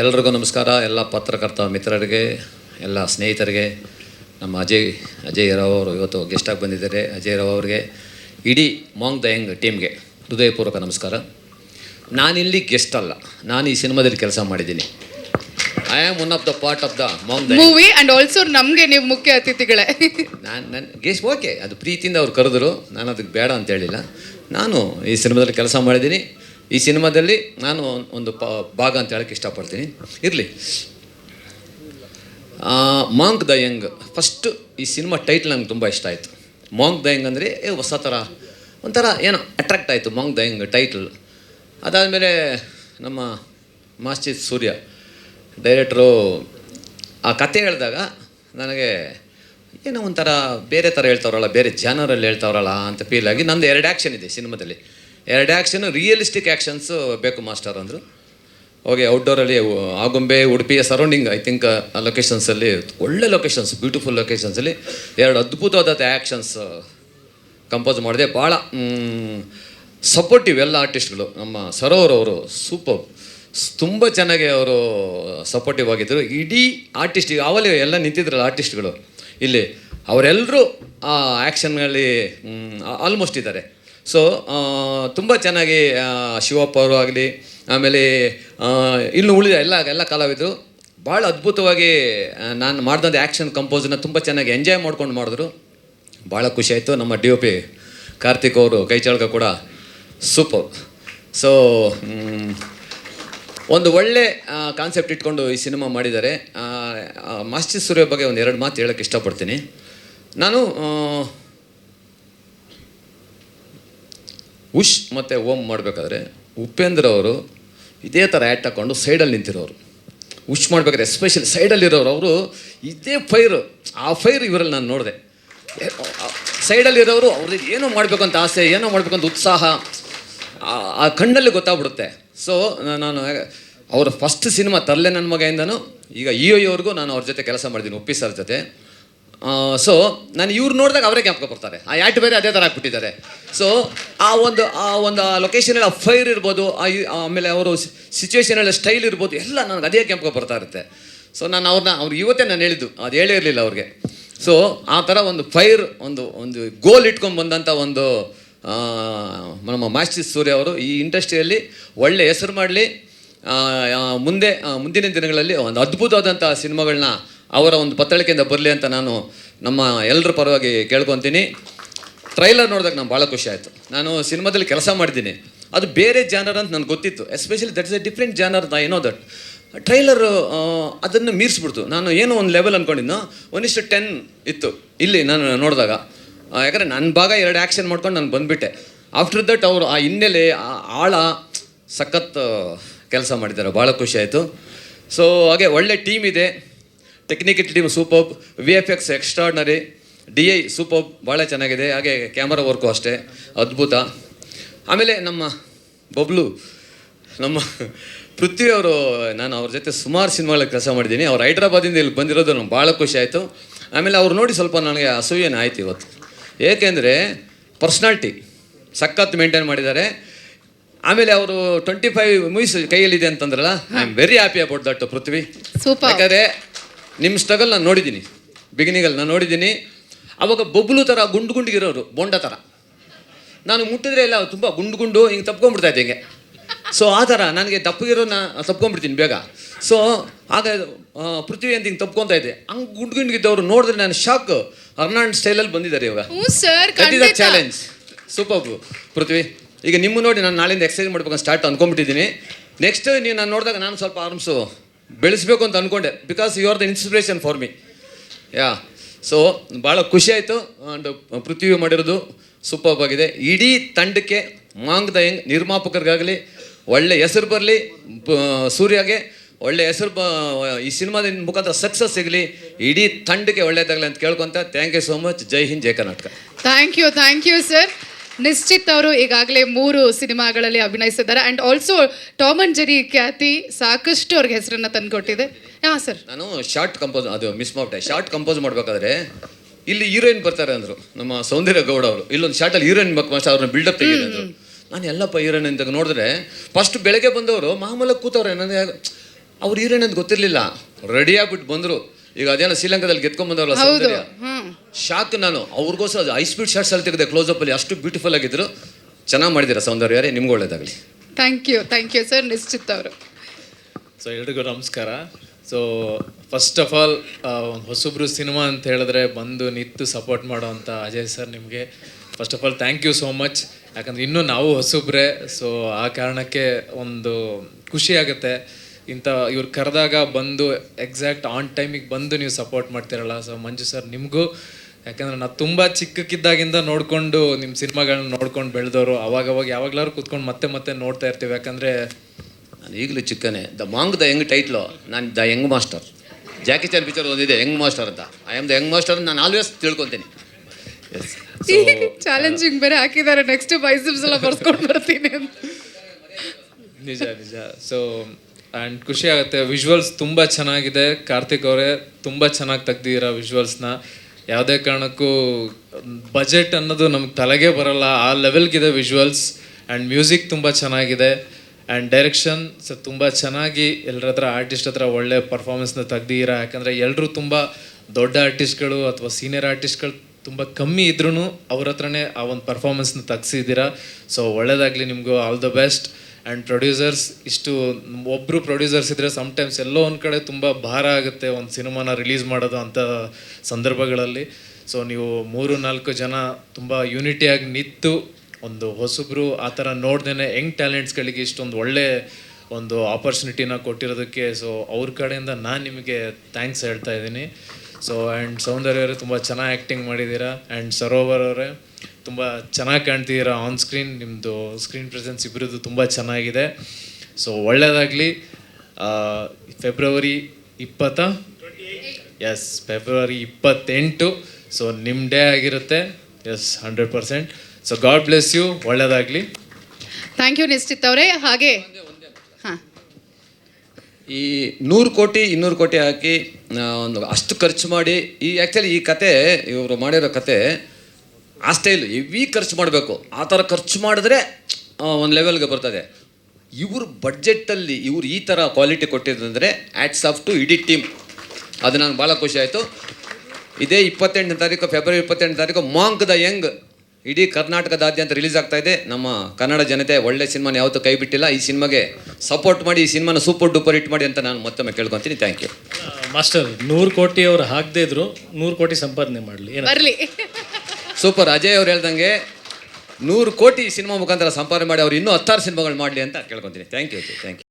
ಎಲ್ರಿಗೂ ನಮಸ್ಕಾರ. ಎಲ್ಲ ಪತ್ರಕರ್ತ ಮಿತ್ರರಿಗೆ ಎಲ್ಲ ಸ್ನೇಹಿತರಿಗೆ ನಮ್ಮ ಅಜಯ್ ಅಜಯ್ ರಾವ್ ಅವರು ಇವತ್ತು ಗೆಸ್ಟಾಗಿ ಬಂದಿದ್ದಾರೆ. ಅಜಯ್ ರಾವ್ ಅವರಿಗೆ ಇಡೀ ಮಾಂಗ್ ದ ಯಂಗ್ ಟೀಮ್ಗೆ ಹೃದಯಪೂರ್ವಕ ನಮಸ್ಕಾರ. ನಾನಿಲ್ಲಿ ಗೆಸ್ಟ್ ಅಲ್ಲ. ನಾನು ಈ ಸಿನಿಮಾದಲ್ಲಿ ಕೆಲಸ ಮಾಡಿದ್ದೀನಿ. I am one of the part of the monk movie and also ನಮಗೆ ನೀವು ಮುಖ್ಯ ಅತಿಥಿಗಳೇ. ನಾನು ನನ್ನ ಗೆಸ್ಟ್ ಓಕೆ ಅದು ಪ್ರೀತಿಯಿಂದ ಅವ್ರು ಕರೆದ್ರು. ನಾನು ಅದಕ್ಕೆ ಬೇಡ ಅಂತ ಹೇಳಿಲ್ಲ. ನಾನು ಈ ಸಿನಿಮಾದಲ್ಲಿ ಕೆಲಸ ಮಾಡಿದ್ದೀನಿ. ಈ ಸಿನಿಮಾದಲ್ಲಿ ನಾನು ಒಂದು ಪ ಭಾಗ ಅಂತ ಹೇಳಕ್ಕೆ ಇಷ್ಟಪಡ್ತೀನಿ. ಇರಲಿ. ಮಾಂಕ್ ದ ಯಂಗ್ ಫಸ್ಟ್ ಈ ಸಿನಿಮಾ ಟೈಟ್ಲ್ ನಂಗೆ ತುಂಬ ಇಷ್ಟ ಆಯಿತು. ಮಾಂಕ್ ದ ಯಂಗ್ ಅಂದರೆ ಹೊಸ ಥರ ಒಂಥರ ಏನೋ ಅಟ್ರಾಕ್ಟ್ ಆಯಿತು ಮಾಂಕ್ ದ ಯಂಗ್ ಟೈಟ್ಲ್. ಅದಾದಮೇಲೆ ನಮ್ಮ ಮಾಸ್ಟರ್ ಸೂರ್ಯ, ಡೈರೆಕ್ಟ್ರು, ಆ ಕತೆ ಹೇಳಿದಾಗ ನನಗೆ ಏನೋ ಒಂಥರ ಬೇರೆ ಥರ ಹೇಳ್ತಾವ್ರಲ್ಲ, ಬೇರೆ ಜಾನರಲ್ಲಿ ಹೇಳ್ತಾವ್ರಲ್ಲ ಅಂತ ಫೀಲ್ ಆಗಿ ನಂದು ಎರಡು ಆ್ಯಕ್ಷನ್ ಇದೆ ಸಿನಿಮಾದಲ್ಲಿ. ಎರಡು ಆ್ಯಕ್ಷನ್ ರಿಯಲಿಸ್ಟಿಕ್ ಆ್ಯಕ್ಷನ್ಸು ಬೇಕು ಮಾಸ್ಟರ್ ಅಂದರು. ಓಕೆ ಔಟ್ಡೋರಲ್ಲಿ ಆಗುಂಬೆ, ಉಡುಪಿಯ ಸರೌಂಡಿಂಗ್ ಐ ಥಿಂಕ್ ಆ ಲೊಕೇಶನ್ಸಲ್ಲಿ ಒಳ್ಳೆ ಲೊಕೇಶನ್ಸ್ ಬ್ಯೂಟಿಫುಲ್ ಲೊಕೇಶನ್ಸಲ್ಲಿ ಎರಡು ಅದ್ಭುತವಾದ ಆ್ಯಕ್ಷನ್ಸ್ ಕಂಪೋಸ್ ಮಾಡಿದೆ. ಭಾಳ ಸಪೋರ್ಟಿವ್ ಎಲ್ಲ ಆರ್ಟಿಸ್ಟ್ಗಳು ನಮ್ಮ ಸರೋವರ್ ಅವರು ಸೂಪರ್ ತುಂಬ ಚೆನ್ನಾಗಿ ಅವರು ಸಪೋರ್ಟಿವ್ ಆಗಿದ್ದರು ಇಡೀ ಆರ್ಟಿಸ್ಟ್ ಈಗ ಎಲ್ಲ ನಿಂತಿದ್ರಲ್ಲ ಆರ್ಟಿಸ್ಟ್ಗಳು ಇಲ್ಲಿ ಅವರೆಲ್ಲರೂ ಆ ಆ್ಯಕ್ಷನ್ಗಳಲ್ಲಿ ಆಲ್ಮೋಸ್ಟ್ ಇದ್ದಾರೆ. ಸೊ ತುಂಬ ಚೆನ್ನಾಗಿ ಶಿವಪ್ಪ ಅವರು ಆಗಲಿ ಆಮೇಲೆ ಇನ್ನು ಉಳಿದ ಎಲ್ಲ ಎಲ್ಲ ಕಲಾವಿದರು. ಭಾಳ ಅದ್ಭುತವಾಗಿ ನಾನು ಮಾಡಿದಂಥ ಆ್ಯಕ್ಷನ್ ಕಂಪೋಸನ್ನ ತುಂಬ ಚೆನ್ನಾಗಿ ಎಂಜಾಯ್ ಮಾಡ್ಕೊಂಡು ಮಾಡಿದ್ರು. ಭಾಳ ಖುಷಿ ಆಯಿತು. ನಮ್ಮ ಡಿ ಒ ಪಿ ಕಾರ್ತಿಕ್ ಅವರು ಕೈಚಾಳ್ಕ ಕೂಡ ಸೂಪರ್ ಸೊ ಒಂದು ಒಳ್ಳೆ ಕಾನ್ಸೆಪ್ಟ್ ಇಟ್ಕೊಂಡು ಈ ಸಿನಿಮಾ ಮಾಡಿದ್ದಾರೆ. ಆ, ಸೂರ್ಯ ಬಗ್ಗೆ ಒಂದು ಎರಡು ಮಾತು ಹೇಳೋಕ್ಕೆ ಇಷ್ಟಪಡ್ತೀನಿ. ನಾನು ಆ, ಉಶ್ ಮತ್ತು ಓಂ ಮಾಡಬೇಕಾದ್ರೆ ಉಪೇಂದ್ರ ಅವರು ಇದೇ ಥರ ಆ್ಯಕ್ಟ್ ಹಾಕ್ಕೊಂಡು ಸೈಡಲ್ಲಿ ನಿಂತಿರೋರು. ಉಶ್ ಮಾಡಬೇಕಾದ್ರೆ ಎಸ್ಪೆಷಲಿ ಸೈಡಲ್ಲಿರೋರು ಅವರು ಇದೇ ಫೈರು ಆ ಫೈರ್ ಇವರಲ್ಲಿ ನಾನು ನೋಡಿದೆ. ಸೈಡಲ್ಲಿರೋರು ಅವ್ರಿಗೆ ಏನೋ ಮಾಡಬೇಕು ಅಂತ ಆಸೆ, ಏನೋ ಮಾಡಬೇಕು ಅಂತ ಉತ್ಸಾಹ, ಆ- ಕಣ್ಣಲ್ಲಿ ಗೊತ್ತಾಗ್ಬಿಡುತ್ತೆ. ಸೊ ನಾನು ಅವರ ಫಸ್ಟ್ ಸಿನಿಮಾ ತರಲೆ ನನ್ನ ಮಗೆಯಿಂದನೂ ಈಗ ಇ ಅವ್ರಿಗೂ ನಾನು ಅವ್ರ ಜೊತೆ ಕೆಲಸ ಮಾಡಿದ್ದೀನಿ ಒಪ್ಪಿ ಸರ್ ಜೊತೆ. ಸೊ ನಾನು ಇವ್ರು ನೋಡಿದಾಗ ಅವರೇ ಜ್ಞಾಪಕ ಬರ್ತಾರೆ ಆ ಯಾಟ್ ಬೇರೆ ಅದೇ ಥರ ಹಾಕ್ಬಿಟ್ಟಿದ್ದಾರೆ. ಸೊ ಆ ಒಂದು ಆ ಒಂದು ಆ ಲೊಕೇಶನಲ್ಲಿ ಆ ಫೈರ್ ಇರ್ಬೋದು ಆಮೇಲೆ ಅವರು ಸಿಚುವೇಶನಲ್ಲಿ ಸ್ಟೈಲ್ ಇರ್ಬೋದು, ಎಲ್ಲ ನನಗೆ ಅದೇ ಜ್ಞಾಪಕ ಬರ್ತಾ ಇರುತ್ತೆ. ಸೊ ನಾನು ಅವ್ರನ್ನ ಅವ್ರು ಇವತ್ತೇ ನಾನು ಹೇಳಿದ್ದು, ಅದು ಹೇಳೇ ಇರಲಿಲ್ಲ ಅವ್ರಿಗೆ. ಸೊ ಆ ಥರ ಒಂದು ಫೈರ್ ಒಂದು ಒಂದು ಗೋಲ್ ಇಟ್ಕೊಂಡು ಬಂದಂಥ ಒಂದು ನಮ್ಮ ಮಾಸ್ಟರ್ ಸೂರ್ಯ ಅವರು ಈ ಇಂಡಸ್ಟ್ರಿಯಲ್ಲಿ ಒಳ್ಳೆ ಹೆಸರು ಮಾಡಲಿ ಮುಂದೆ ಮುಂದಿನ ದಿನಗಳಲ್ಲಿ ಒಂದು ಅದ್ಭುತವಾದಂಥ ಸಿನಿಮಾಗಳನ್ನ ಅವರ ಒಂದು ಪತ್ತಳಿಕೆಯಿಂದ ಬರಲಿ ಅಂತ ನಾನು ನಮ್ಮ ಎಲ್ಲರ ಪರವಾಗಿ ಕೇಳ್ಕೊತೀನಿ. ಟ್ರೈಲರ್ ನೋಡಿದಾಗ ನಾನು ಭಾಳ ಖುಷಿ ಆಯಿತು. ನಾನು ಸಿನಿಮಾದಲ್ಲಿ ಕೆಲಸ ಮಾಡಿದ್ದೀನಿ. ಅದು ಬೇರೆ ಜಾನರ್ ಅಂತ ನನಗೆ ಗೊತ್ತಿತ್ತು. Especially that is a different genre I know that trailer ಅದನ್ನು ಮೀರಿಸ್ಬಿಡ್ತು. ನಾನು ಏನೋ ಒಂದು ಲೆವೆಲ್ ಅಂದ್ಕೊಂಡಿದ್ನೋ ಒಂದಿಷ್ಟು ಟೆನ್ ಇತ್ತು. ಇಲ್ಲಿ ನಾನು ನೋಡಿದಾಗ. ಯಾಕಂದರೆ ನನ್ನ ಭಾಗ ಎರಡು ಆ್ಯಕ್ಷನ್ ಮಾಡ್ಕೊಂಡು ನಾನು ಬಂದುಬಿಟ್ಟೆ. ಆಫ್ಟರ್ ದಟ್ ಅವರು ಆ ಹಿನ್ನೆಲೆ, ಆ ಆಳ ಸಖತ್ ಕೆಲಸ ಮಾಡಿದ್ದಾರೆ. ಭಾಳ ಖುಷಿ ಆಯಿತು. ಸೊ ಹಾಗೆ ಒಳ್ಳೆ ಟೀಮ್ ಇದೆ. Technical team super V F X extraordinary D I super ಭಾಳ ಚೆನ್ನಾಗಿದೆ. ಹಾಗೆ ಕ್ಯಾಮರಾ ವರ್ಕು ಅಷ್ಟೇ. ಅದ್ಭುತ. ಆಮೇಲೆ ನಮ್ಮ ಬಬ್ಲು ನಮ್ಮ ಪೃಥ್ವಿ ಅವರು ನಾನು ಅವ್ರ ಜೊತೆ ಸುಮಾರು ಸಿನಿಮಾಗಳ ಕೆಲಸ ಮಾಡಿದ್ದೀನಿ. ಅವ್ರು ಹೈದ್ರಾಬಾದಿಂದ ಇಲ್ಲಿ ಬಂದಿರೋದು ನಮ್ಗೆ ಭಾಳ ಖುಷಿ ಆಯಿತು. ಆಮೇಲೆ ಅವ್ರು ನೋಡಿ ಸ್ವಲ್ಪ ನನಗೆ ಅಸೂಯೇನ ಆಯ್ತು ಇವತ್ತು. ಏಕೆಂದರೆ ಪರ್ಸ್ನಾಲ್ಟಿ ಸಖತ್ ಮೇಂಟೈನ್ ಮಾಡಿದ್ದಾರೆ. ಆಮೇಲೆ ಅವರು ಟ್ವೆಂಟಿ ಫೈವ್ ಮೂವೀಸ್ ಕೈಯಲ್ಲಿದೆ ಅಂತಂದ್ರಲ್ಲ I am very happy about that Prithvi. Super ಯಾಕಂದರೆ ನಿಮ್ಮ ಸ್ಟ್ರಗಲ್ ನಾನು ನೋಡಿದ್ದೀನಿ. ಬಿಗಿನಿಗಲ್ಲಿ ನಾನು ನೋಡಿದ್ದೀನಿ. ಅವಾಗ ಬೊಬ್ಬಲು ಥರ ಗುಂಡು ಗುಂಡಿಗಿರೋರು ಬೊಂಡ ಥರ ನಾನು ಮುಟ್ಟಿದ್ರೆ ಎಲ್ಲ ತುಂಬ ಗುಂಡು ಗುಂಡು ಹಿಂಗೆ ತಪ್ಕೊಂಡ್ಬಿಡ್ತಾ ಇದ್ದೆ ಹಿಂಗೆ. ಸೊ ಆ ಥರ ನನಗೆ ತಪ್ಪಗಿರೋನ ತಪ್ಕೊಂಡ್ಬಿಡ್ತೀನಿ ಬೇಗ. ಸೊ ಆಗ ಪೃಥ್ವಿ ಅಂತ ಹಿಂಗೆ ತಪ್ಕೊತಾ ಇದ್ದೆ. ಹಂಗೆ ಗುಂಡು ಗುಂಡಿಗಿದ್ದವರು ನೋಡಿದ್ರೆ ನಾನು ಶಾಕ್ ಅರ್ನಾಲ್ಡ್ ಸ್ಟೈಲಲ್ಲಿ ಬಂದಿದ್ದಾರೆ ಇವಾಗ. ಚಾಲೆಂಜ್ ಸೂಪರ್ ಪೃಥ್ವಿ ಈಗ ನಿಮ್ಮ ನೋಡಿ ನಾನು ನಾಳೆಯಿಂದ ಎಕ್ಸಸೈಸ್ ಮಾಡ್ಬೇಕಂತ ಸ್ಟಾರ್ಟ್ ಅಂದ್ಕೊಂಡ್ಬಿಟ್ಟಿದ್ದೀನಿ ನೆಕ್ಸ್ಟ್ ನೀವು ನಾನು ನೋಡಿದಾಗ ನಾನು ಸ್ವಲ್ಪ ಆರ್ಮ್ಸು ಬೆಳೆಸ್ಬೇಕು ಅಂತ ಅಂದ್ಕೊಂಡೆ because you are the inspiration for me yeah so ಭಾಳ ಖುಷಿ ಆಯಿತು. ಆ್ಯಂಡ್ ಪೃಥ್ವಿ ಮಾಡಿರೋದು ಸೂಪರ್ ಆಗಿದೆ. ಇಡೀ ತಂಡಕ್ಕೆ ಮಾಂಗ್ ದ ಹೆಂಗ್ ನಿರ್ಮಾಪಕರಿಗಾಗಲಿ, ಒಳ್ಳೆ ಹೆಸರು ಬರಲಿ ಸೂರ್ಯಗೆ ಒಳ್ಳೆ ಹೆಸರು ಬ, ಈ ಸಿನಿಮಾದ ಮುಖಾಂತರ ಸಕ್ಸಸ್ ಸಿಗಲಿ, ಇಡೀ ತಂಡಕ್ಕೆ ಒಳ್ಳೆಯದಾಗಲಿ ಅಂತ ಕೇಳ್ಕೊತ thank you so much Jai Hind, Jai Karnataka. Thank you thank you sir Nishchit ಅವರು ಈಗಾಗಲೇ ಮೂರು ಸಿನಿಮಾಗಳಲ್ಲಿ ಅಭಿನಯಿಸಿದ್ದಾರೆ. And also Tom and Jerry ಖ್ಯಾತಿ ಸಾಕಷ್ಟು ಅವ್ರಿಗೆ ಹೆಸರನ್ನ ತಂದುಕೊಟ್ಟಿದೆ. ಹಾಂ ಸರ್ ನಾನು ಶಾರ್ಟ್ ಕಂಪೋಸ್ ಅದು ಮಿಸ್ ಮಾಡ್ಬಿಟ್ಟೆ. ಶಾರ್ಟ್ ಕಂಪೋಸ್ ಮಾಡಬೇಕಾದ್ರೆ ಇಲ್ಲಿ ಹೀರೋಯಿನ್ ಬರ್ತಾರೆ ಅಂದರು. ನಮ್ಮ ಸೌಂದರ್ಯ ಗೌಡ ಅವರು. ಇಲ್ಲೊಂದು ಶಾರ್ಟಲ್ಲಿ ಹೀರೋಯಿನ್ ಬಕ್ ಮಾಸ್ಟರ್ ಅವ್ರನ್ನ ಬಿಲ್ಡಪ್ ತೆಗೀರಿ ಅಂದರು. ನಾನು ಎಲ್ಲಪ್ಪ ಹೀರೋಯಿನ್ ಅಂತ ನೋಡಿದ್ರೆ ಫಸ್ಟ್ ಬೆಳಗ್ಗೆ ಬಂದವರು ಮಾಮೂಲಾಗಿ ಕೂತವ್ರೆ. ನನಗೆ ಅವ್ರು ಹೀರೋಯಿನ್ ಅಂತ ಗೊತ್ತಿರಲಿಲ್ಲ. ರೆಡಿ ಆಗ್ಬಿಟ್ಟು ಬಂದರು. ಈಗ ಅದೇನೋ ಶ್ರೀಲಂಕಾದಲ್ಲಿ ಗೆದ್ಕೊಂಡ್ ಬಂದವಲ್ಲ ಸೌಂದರ್ಯ? ಶಾಕ್ ನಾನು ಅವ್ರಿಗೋಸ್ಕರ ಐ ಸ್ಪೀಡ್ ಶಾರ್ಟ್ಸ್ ಅಲ್ಲಿ ತೆಗೆದೆ ಕ್ಲೋಸ್ ಅಪ್ ಅಲ್ಲಿ ಅಷ್ಟು ಬ್ಯೂಟಿಫುಲ್ ಆಗಿದ್ರು. ಚೆನ್ನಾಗಿ ಮಾಡಿದ್ದೀರಾ ಸೌಂದರ್ಯ ಯಾರೇ ನಿಮ್ಗೆ ಒಳ್ಳೇದಾಗಲಿ. Thank you thank you sir Nishchit ಅವರು. ಸೊ ಎಲ್ರಿಗೂ ನಮಸ್ಕಾರ. ಸೊ ಫಸ್ಟ್ ಆಫ್ ಆಲ್ ಒಂದು ಹೊಸಬ್ರು ಸಿನಿಮಾ ಅಂತ ಹೇಳಿದ್ರೆ ಬಂದು ನಿಂತು ಸಪೋರ್ಟ್ ಮಾಡೋವಂಥ ಅಜಯ್ ಸರ್ ನಿಮಗೆ. First of all thank you so much ಯಾಕಂದ್ರೆ ಇನ್ನೂ ನಾವು ಹೊಸಬ್ರೆ ಸೊ ಆ ಕಾರಣಕ್ಕೆ ಒಂದು ಖುಷಿ ಆಗುತ್ತೆ. ಇಂಥ ಇವ್ರು ಕರೆದಾಗ ಬಂದು ಎಕ್ಸಾಕ್ಟ್ ಆನ್ ಟೈಮಿಗೆ ಬಂದು ನೀವು ಸಪೋರ್ಟ್ ಮಾಡ್ತಿರಲ್ಲ. ಸೊ ಮಂಜು ಸರ್ ನಿಮಗೂ ಯಾಕಂದ್ರೆ ನಾನು ತುಂಬ ಚಿಕ್ಕಕ್ಕಿದ್ದಾಗಿಂದ ನೋಡಿಕೊಂಡು ನಿಮ್ಮ ಸಿನಿಮಾಗಳನ್ನ ನೋಡ್ಕೊಂಡು ಬೆಳೆದವರು. ಅವಾಗವಾಗ ಯಾವಾಗ್ಲಾರು ಕೂತ್ಕೊಂಡು ಮತ್ತೆ ಮತ್ತೆ ನೋಡ್ತಾ ಇರ್ತೀವಿ. ಯಾಕಂದರೆ ನಾನು ಈಗಲೂ ಚಿಕ್ಕನೆ. The monk the young title. ನಾನು the young master. Jackie Chan picture ಒಂದಿದೆ ಯಂಗ್ ಮಾಸ್ಟರ್ ಅಂತ. I am the young master ನಾನು ಆಲ್ವೇಸ್ ತಿಳ್ಕೊತೀನಿ. ಚಾಲೆಂಜಿಂಗ್ ಬೇರೆ ಹಾಕಿದ್ದಾರೆ. ನೆಕ್ಸ್ಟ್ ಬೈಸಿಪ್ಸ್ ಎಲ್ಲ ಬರ್ಸ್ಕೊಂಡು ಬರ್ತೀನಿ ನಿಜ ನಿಜ. ಸೊ ಆ್ಯಂಡ್ ಖುಷಿ ಆಗುತ್ತೆ. ವಿಜುವಲ್ಸ್ ತುಂಬ ಚೆನ್ನಾಗಿದೆ. ಕಾರ್ತಿಕ್ ಅವರೇ ತುಂಬ ಚೆನ್ನಾಗಿ ತೆಗ್ದಿದ್ದೀರಾ ವಿಜುವಲ್ಸ್ನ ಯಾವುದೇ ಕಾರಣಕ್ಕೂ ಬಜೆಟ್ ಅನ್ನೋದು ನಮ್ಗೆ ತಲೆಗೆ ಬರಲ್ಲ. ಆ ಲೆವೆಲ್ಗಿದೆ ವಿಜುವಲ್ಸ್ ಆ್ಯಂಡ್ ಮ್ಯೂಸಿಕ್ ತುಂಬ ಚೆನ್ನಾಗಿದೆ. ಆ್ಯಂಡ್ ಡೈರೆಕ್ಷನ್ ಸೊ ತುಂಬ ಚೆನ್ನಾಗಿ ಎಲ್ಲರ ಹತ್ರ ಆರ್ಟಿಸ್ಟ್ ಹತ್ರ ಒಳ್ಳೆ ಪರ್ಫಾರ್ಮೆನ್ಸ್ನ ತೆಗ್ದಿದ್ದೀರಾ. ಯಾಕಂದರೆ ಎಲ್ಲರೂ ತುಂಬ ದೊಡ್ಡ ಆರ್ಟಿಸ್ಟ್ಗಳು ಅಥವಾ ಸೀನಿಯರ್ ಆರ್ಟಿಸ್ಟ್ಗಳು ತುಂಬ ಕಮ್ಮಿ ಇದ್ರೂ ಅವ್ರ ಹತ್ರನೇ ಆ ಒಂದು ಪರ್ಫಾರ್ಮೆನ್ಸ್ನ ತೆಗ್ಸಿದ್ದೀರಾ. ಸೊ ಒಳ್ಳೇದಾಗಲಿ ನಿಮಗೂ. All the best and producers ಇಷ್ಟು ಒಬ್ಬರು ಪ್ರೊಡ್ಯೂಸರ್ಸ್ ಇದ್ದರೆ ಸಮ್ಟೈಮ್ಸ್ ಎಲ್ಲೋ ಒಂದು ಕಡೆ ತುಂಬ ಭಾರ ಆಗುತ್ತೆ ಒಂದು ಸಿನಿಮಾನ ರಿಲೀಸ್ ಮಾಡೋದು ಅಂಥ ಸಂದರ್ಭಗಳಲ್ಲಿ. ಸೊ ನೀವು ಮೂರು, ನಾಲ್ಕು ಜನ ತುಂಬ ಯೂನಿಟಿಯಾಗಿ ನಿಂತು ಒಂದು ಹೊಸಬ್ರು ಆ ಥರ ನೋಡ್ದೇ ಯಂಗ್ ಟ್ಯಾಲೆಂಟ್ಸ್ಗಳಿಗೆ ಇಷ್ಟೊಂದು ಒಳ್ಳೆ ಒಂದು ಆಪರ್ಚುನಿಟಿನ ಕೊಟ್ಟಿರೋದಕ್ಕೆ. ಸೊ ಅವ್ರ ಕಡೆಯಿಂದ ನಾನು ನಿಮಗೆ ಥ್ಯಾಂಕ್ಸ್ ಹೇಳ್ತಾ ಇದ್ದೀನಿ. ಸೊ ಆ್ಯಂಡ್ ಸೌಂದರ್ಯ ಅವರೇ ತುಂಬ ಚೆನ್ನಾಗಿ ಆ್ಯಕ್ಟಿಂಗ್ ಮಾಡಿದ್ದೀರಾ. ಆ್ಯಂಡ್ ಸರೋವರ್ ಅವರೇ ತುಂಬ ಚೆನ್ನಾಗಿ ಕಾಣ್ತಿದ್ದೀರಾ ಆನ್ ಸ್ಕ್ರೀನ್ ನಿಮ್ಮದು ಸ್ಕ್ರೀನ್ ಪ್ರೆಸೆನ್ಸ್ ಇಬ್ಬರದ್ದು ತುಂಬ ಚೆನ್ನಾಗಿದೆ. ಸೊ ಒಳ್ಳೆಯದಾಗಲಿ ಫೆಬ್ರವರಿ ಇಪ್ಪತ್ತ? ಎಸ್ ಫೆಬ್ರವರಿ ಇಪ್ಪತ್ತೆಂಟು. ಸೊ ನಿಮ್ಮ ಡೇ ಆಗಿರುತ್ತೆ. Yes hundred percent so God bless you ಒಳ್ಳೆಯದಾಗಲಿ ಥ್ಯಾಂಕ್ ಯು ನಿಶ್ಚಿತ್ ಅವರೇ. ಹಾಗೆ. ಹಾಂ. ಈ ನೂರು ಕೋಟಿ ಇನ್ನೂರು ಕೋಟಿ ಹಾಕಿ ಒಂದು ಅಷ್ಟು ಖರ್ಚು ಮಾಡಿ ಈ ಆ್ಯಕ್ಚುಲಿ ಈ ಕತೆ ಇವರು ಮಾಡಿರೋ ಕತೆ ಆ ಸ್ಟೈಲು ಹೆವಿ ಖರ್ಚು ಮಾಡಬೇಕು. ಆ ಥರ ಖರ್ಚು ಮಾಡಿದ್ರೆ ಒಂದು ಲೆವೆಲ್ಗೆ ಬರ್ತದೆ. ಇವ್ರ ಬಡ್ಜೆಟ್ಟಲ್ಲಿ ಇವ್ರು ಈ ಥರ ಕ್ವಾಲಿಟಿ ಕೊಟ್ಟಿದ್ದಂದರೆ ಆ್ಯಟ್ಸ್ ಆಫ್ ಟು ಇಡೀ ಟೀಮ್ ಅದು ನನಗೆ ಭಾಳ ಖುಷಿ ಆಯಿತು. ಇದೇ ಇಪ್ಪತ್ತೆಂಟನೇ ತಾರೀಕು ಫೆಬ್ರವರಿ ಇಪ್ಪತ್ತೆಂಟನೇ ತಾರೀಕು ಮಾಂಕ್ ದ ಯಂಗ್ ಇಡೀ ಕರ್ನಾಟಕದಾದ್ಯಂತ ರಿಲೀಸ್ ಆಗ್ತಾ ಇದೆ. ನಮ್ಮ ಕನ್ನಡ ಜನತೆ ಒಳ್ಳೆ ಸಿನಿಮಾನ ಯಾವತ್ತೂ ಕೈ ಬಿಟ್ಟಿಲ್ಲ. ಈ ಸಿನಿಮಾಗೆ ಸಪೋರ್ಟ್ ಮಾಡಿ ಈ ಸಿನಿಮಾನ ಸೂಪರ್ ಡೂಪರ್ ಹಿಟ್ ಮಾಡಿ ಅಂತ ನಾನು ಮತ್ತೊಮ್ಮೆ ಕೇಳ್ಕೊತೀನಿ. ಥ್ಯಾಂಕ್ ಯು ಮಾಸ್ಟರ್ ನೂರು ಕೋಟಿ ಅವ್ರು ಹಾಕದೇ ಇದ್ರು ನೂರು ಕೋಟಿ ಸಂಪಾದನೆ ಮಾಡಲಿ. ಸೂಪರ್. ಅಜಯ್ ಅವ್ರು ಹೇಳ್ದಂಗೆ ನೂರು ಕೋಟಿ ಸಿನಿಮಾ ಮುಖಾಂತರ ಸಂಪಾದನೆ ಮಾಡಿ ಅವ್ರು ಇನ್ನೂ ಹತ್ತಾರು ಸಿನಿಮಾಗಳು ಮಾಡಲಿ ಅಂತ ಕೇಳ್ಕೊತೀನಿ. Thank you thank you